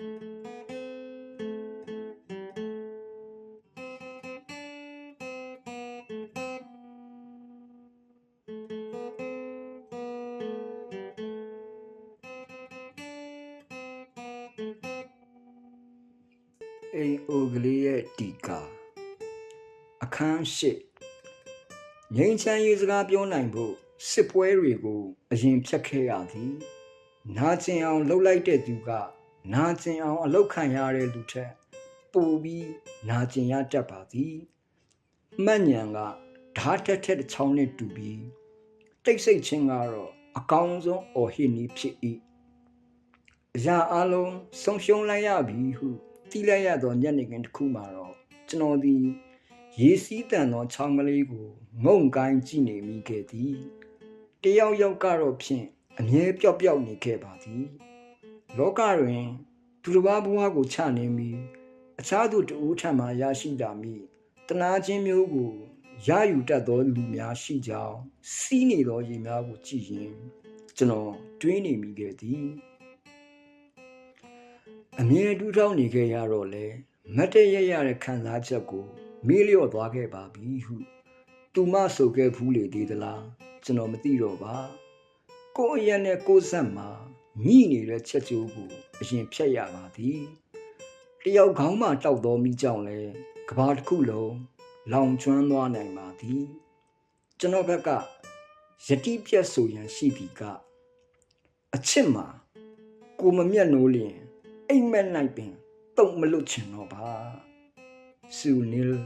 အိမ်အိုကလေးရဲ့တီကာအခန်းရှိငိမ့်ချမ်းရေးစကားပြောနိုင်ဖို့စစ်ပွဲတွေကို အရင်ဖြတ်ခဲ့ရသည်နာကျင်အောင်လှုပ်လိုက်တဲ့သူက နာကျင်အောင် အလောက်ခံရတဲ့လူထက်ပိုပြီးနာကျင်ရတတ်ပါသည်မှတ်ဉဏ်ကဓာတ်တက်တဲ့ချောင်းနဲ့တူပြီးတိတ်ဆိတ်ခြင်းကတော့အကောင်းဆုံးအော်ဟစ်နည်းဖြစ်၏အရာအလုံးဆုံးရှုံးလိုက်ရပြီဟုသိလိုက်ရသောညနေခင်းတစ်ခုမှာတော့ကျွန်တော်သည်ရေစီးတန်သောချောင်းကလေးကိုငုံကိုင်းကြည့်နေမိခဲ့သည်တယောက်ယောက်ကတော့ဖြင့်အမြဲပျောက်ပျောက်နေခဲ့ပါသည် လောကတွင်သူတစ်ပါးဘဝကိုချနေပြီးအခြားသူတဦးထံမှရရှိတာမိတနာချင်းမျိုးကိုရယူတတ်သောလူများရှိကြောင်းစီးနေသောရေများကိုကြည့်ရင်ကျွန်တော်တွေးနေမိခဲ့သည်အမြဲတူးထောင်းနေခဲ့ရတော့လေမတ်တရရတဲ့ခံစားချက်ကိုမေးလျော့သွားခဲ့ပါပြီဟုသူမဆိုခဲ့ဘူးလေသေးသလားကျွန်တော်မသိတော့ပါကိုယ့်အရက်နဲ့ကိုယ်ဆက်မှာ ညှိနေတဲ့ချက်ချိုးကိုအရင်ဖြတ်ရပါသည်တယောက်ခေါင်းမှတောက်တော်မိကြောင့်လဲကဘာတစ်ခုလုံးလောင်ကျွမ်းသွားနိုင်ပါသည်ကျွန်တော်ဘက်ကယတိပြက်ဆိုရန်ရှိပြီကအချစ်မှာကိုမမျက်နှိုးလျင်အိမ်မက်နိုင်ပင်တုံမလွတ်ချင်တော့ပါစူနီလ်